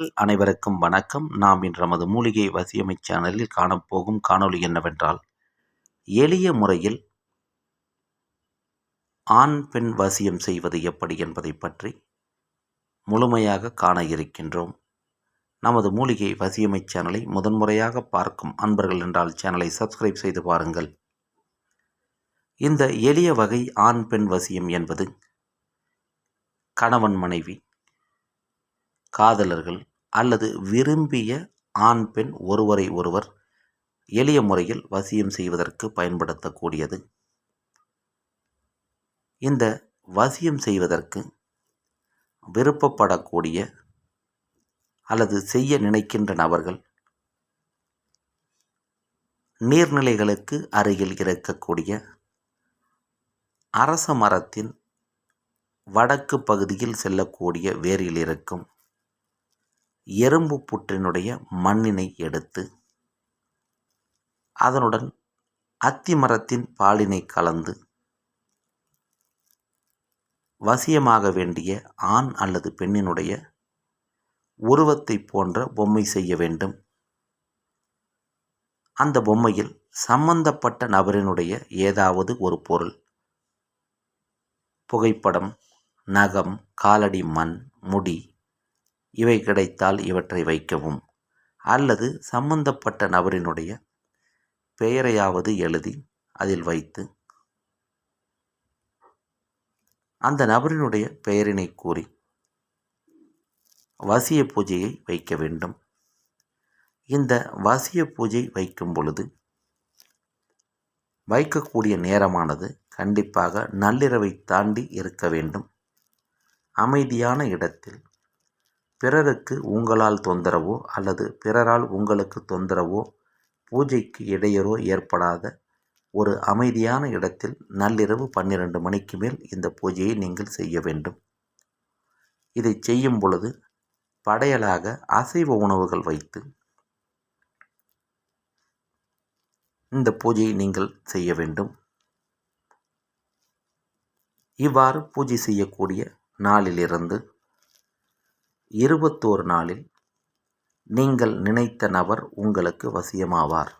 அனைவருக்கும் வணக்கம். நாம் இன்று நமது மூலிகை வசியமை சேனலில் காணப்போகும் காணொளி என்னவென்றால் எளிய முறையில் ஆண் பெண் வசியம் செய்வது எப்படி என்பதை பற்றி முழுமையாக காண இருக்கின்றோம். நமது மூலிகை வசியமை சேனலை முதன்முறையாக பார்க்கும் அன்பர்கள் என்றால் சேனலை சப்ஸ்கிரைப் செய்து பாருங்கள். இந்த எளிய வகை ஆண் பெண் வசியம் என்பது கணவன் மனைவி காதலர்கள் அல்லது விரும்பிய ஆண் பெண் ஒருவரை ஒருவர் எளிய முறையில் வசியம் செய்வதற்கு பயன்படுத்தக்கூடியது. இந்த வசியம் செய்வதற்கு விருப்பப்படக்கூடிய அல்லது செய்ய நினைக்கின்ற நபர்கள் நீர்நிலைகளுக்கு அருகில் இருக்கக்கூடிய அரச மரத்தின் வடக்கு பகுதியில் செல்லக்கூடிய வேரில் இருக்கும். எறும்பு புற்றினுடைய மண்ணினை எடுத்து அதனுடன் அத்தி மரத்தின் பாலினை கலந்து வசியமாக வேண்டிய ஆண் அல்லது பெண்ணினுடைய உருவத்தை போன்ற பொம்மை செய்ய வேண்டும். அந்த பொம்மையில் சம்பந்தப்பட்ட நபரினுடைய ஏதாவது ஒரு பொருள் புகைப்படம் நகம் காலடி மண் முடி இவை கிடைத்தால் இவற்றை வைக்கவும். அல்லது சம்பந்தப்பட்ட நபரினுடைய பெயரையாவது எழுதி அதில் வைத்து அந்த நபரினுடைய பெயரினை கூறி வசிய பூஜையை வைக்க வேண்டும். இந்த வசிய பூஜை வைக்கும் பொழுது வைக்கக்கூடிய நேரமானது கண்டிப்பாக நள்ளிரவை தாண்டி இருக்க வேண்டும். அமைதியான இடத்தில் பிறருக்கு உங்களால் தொந்தரவோ அல்லது பிறரால் உங்களுக்கு தொந்தரவோ பூஜைக்கு இடையூறோ ஏற்படாத ஒரு அமைதியான இடத்தில் நள்ளிரவு பன்னிரண்டு மணிக்கு மேல் இந்த பூஜையை நீங்கள் செய்ய வேண்டும். இதை செய்யும் பொழுது படையலாக அசைவ உணவுகள் வைத்து இந்த பூஜையை நீங்கள் செய்ய வேண்டும். இவ்வாறு பூஜை செய்யக்கூடிய நாளிலிருந்து இருபத்தோரு நாளில் நீங்கள் நினைத்த நபர் உங்களுக்கு வசியமாவார்.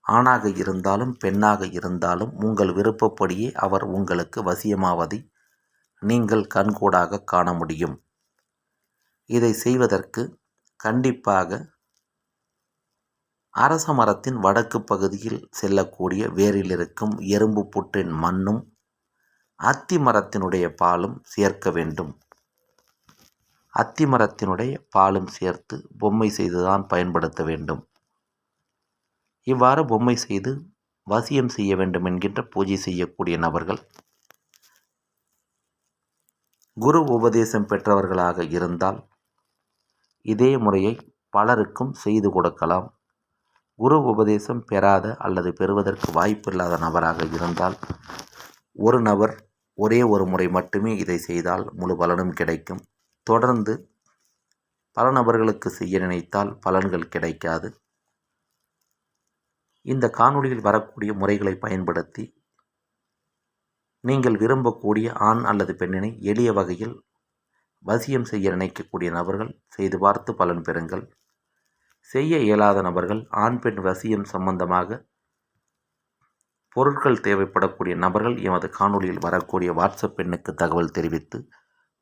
ஆணாக இருந்தாலும் பெண்ணாக இருந்தாலும் உங்கள் விருப்பப்படியே அவர் உங்களுக்கு வசியமாவதை நீங்கள் கண்கூடாக காண முடியும். இதை செய்வதற்கு கண்டிப்பாக அரச மரத்தின் வடக்கு பகுதியில் செல்லக்கூடிய வேரில் இருக்கும் எறும்பு புற்றின் மண்ணும் அத்தி மரத்தினுடைய பாலும் சேர்க்க வேண்டும். அத்திமரத்தினுடைய பாலும் சேர்த்து பொம்மை செய்துதான் பயன்படுத்த வேண்டும். இவ்வாறு பொம்மை செய்து வசியம் செய்ய வேண்டும் என்கின்ற பூஜை செய்யக்கூடிய நபர்கள் குரு உபதேசம் பெற்றவர்களாக இருந்தால் இதே முறையை பலருக்கும் செய்து கொடுக்கலாம். குரு உபதேசம் பெறாத அல்லது பெறுவதற்கு வாய்ப்பில்லாத நபராக இருந்தால் ஒரு நபர் ஒரே ஒரு முறை மட்டுமே இதை செய்தால் முழு பலனும் கிடைக்கும். தொடர்ந்து பல நபர்களுக்கு செய்ய நினைத்தால் பலன்கள் கிடைக்காது. இந்த காணொளியில் வரக்கூடிய முறைகளை பயன்படுத்தி நீங்கள் விரும்பக்கூடிய ஆண் அல்லது பெண்ணினை எளிய வகையில் வசியம் செய்ய நினைக்கக்கூடிய நபர்கள் செய்து பார்த்து பலன் பெறுங்கள். செய்ய இயலாத நபர்கள் ஆண் பெண் வசியம் சம்பந்தமாக பொருட்கள் தேவைப்படக்கூடிய நபர்கள் எமது காணொளியில் வரக்கூடிய வாட்ஸ்அப் எண்ணுக்கு தகவல் தெரிவித்து